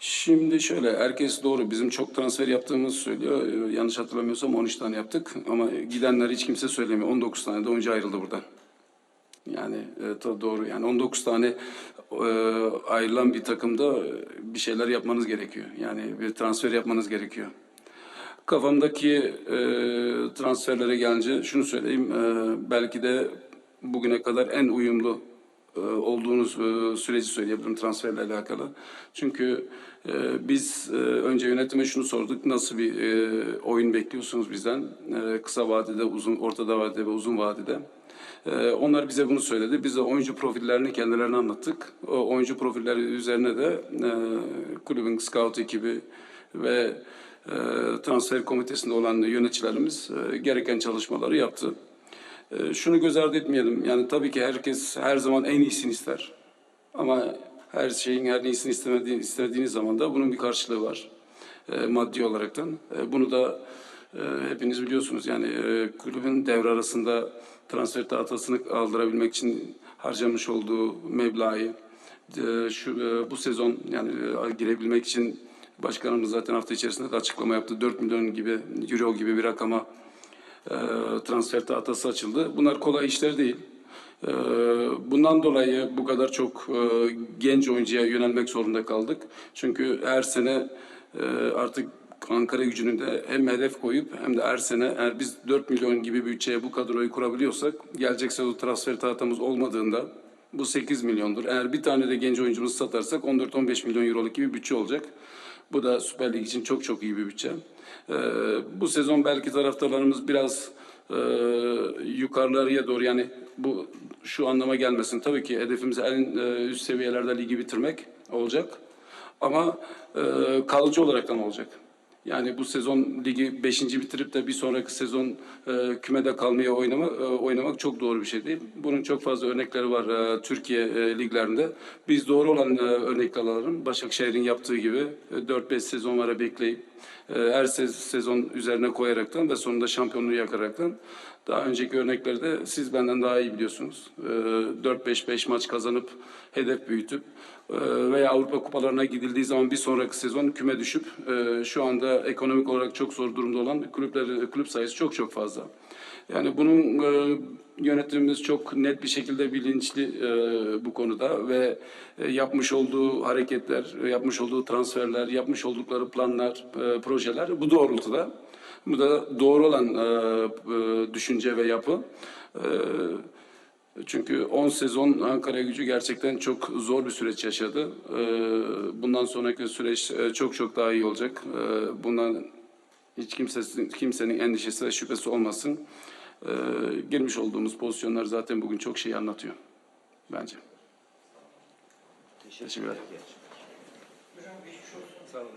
Şimdi şöyle, herkes doğru. Bizim çok transfer yaptığımızı söylüyor. Ee, Yanlış hatırlamıyorsam 13 tane yaptık. Ama gidenler hiç kimse söylemiyor. 19 tane de oyuncu ayrıldı buradan. Yani e, doğru. Yani 19 tane e, ayrılan bir takımda e, bir şeyler yapmanız gerekiyor. Yani bir transfer yapmanız gerekiyor. Kafamdaki e, transferlere gelince şunu söyleyeyim. E, belki de bugüne kadar en uyumlu olduğunuz e, süreci söyleyebilirim transferle alakalı. Çünkü e, biz e, önce yönetime şunu sorduk. Nasıl bir e, oyun bekliyorsunuz bizden? E, kısa vadede, uzun, ortada vadede ve uzun vadede. E, onlar bize bunu söyledi. Biz de oyuncu profillerini kendilerine anlattık. O oyuncu profilleri üzerine de e, kulübün scout ekibi ve e, transfer komitesinde olan yöneticilerimiz e, gereken çalışmaları yaptı. E, şunu göz ardı etmeyelim. Yani tabii ki herkes her zaman en iyisini ister. Ama her şeyin her iyisini istemediği, istediğiniz zaman da bunun bir karşılığı var. E, maddi olaraktan. E, bunu da e, hepiniz biliyorsunuz. Yani e, kulübün devre arasında transfer tahtasını aldırabilmek için harcamış olduğu meblağı e, şu e, bu sezon yani e, girebilmek için başkanımız zaten hafta içerisinde de açıklama yaptı. 4 milyon gibi euro gibi bir rakama transfer tahtası açıldı. Bunlar kolay işler değil. E, Bundan dolayı bu kadar çok e, genç oyuncuya yönelmek zorunda kaldık. Çünkü her sene e, artık Ankara gücünün de hem hedef koyup hem de her sene eğer biz 4 milyon gibi bütçeye bu kadroyu kurabiliyorsak gelecek sezon transfer tahtamız olmadığında bu 8 milyondur. Eğer bir tane de genç oyuncumuzu satarsak 14-15 milyon euroluk gibi bütçe olacak. Bu da Süper Lig için çok çok iyi bir bütçe. Ee, bu sezon belki taraftarlarımız biraz e, yukarılarıya doğru yani bu şu anlama gelmesin. Tabii ki hedefimiz en e, üst seviyelerde ligi bitirmek olacak. Ama e, kalıcı olaraktan olacak. Yani bu sezon ligi 5. bitirip de bir sonraki sezon e, kümede kalmaya oynama, e, oynamak çok doğru bir şey değil. Bunun çok fazla örnekleri var e, Türkiye e, liglerinde. Biz doğru olan e, örnekler alalım. Başakşehir'in yaptığı gibi e, 4-5 sezon ara bekleyip e, her se- sezon üzerine koyaraktan ve sonunda şampiyonluğu yakaraktan daha önceki örneklerde siz benden daha iyi biliyorsunuz. E, 4-5-5 maç kazanıp hedef büyütüp veya Avrupa kupalarına gidildiği zaman bir sonraki sezon küme düşüp e, şu anda ekonomik olarak çok zor durumda olan kulüpler kulüp sayısı çok çok fazla. Yani bunun e, yönetimimiz çok net bir şekilde bilinçli e, bu konuda ve yapmış olduğu hareketler, yapmış olduğu transferler, yapmış oldukları planlar, projeler bu doğrultuda. Bu da doğru olan düşünce ve yapı. Çünkü 10 sezon Ankara gücü gerçekten çok zor bir süreç yaşadı. Ee, Bundan sonraki süreç e, çok çok daha iyi olacak. Ee, Bundan hiç kimse, kimsenin endişesi ve şüphesi olmasın. Ee, Girmiş olduğumuz pozisyonlar zaten bugün çok şey anlatıyor bence. Teşekkürler. Sağ olun.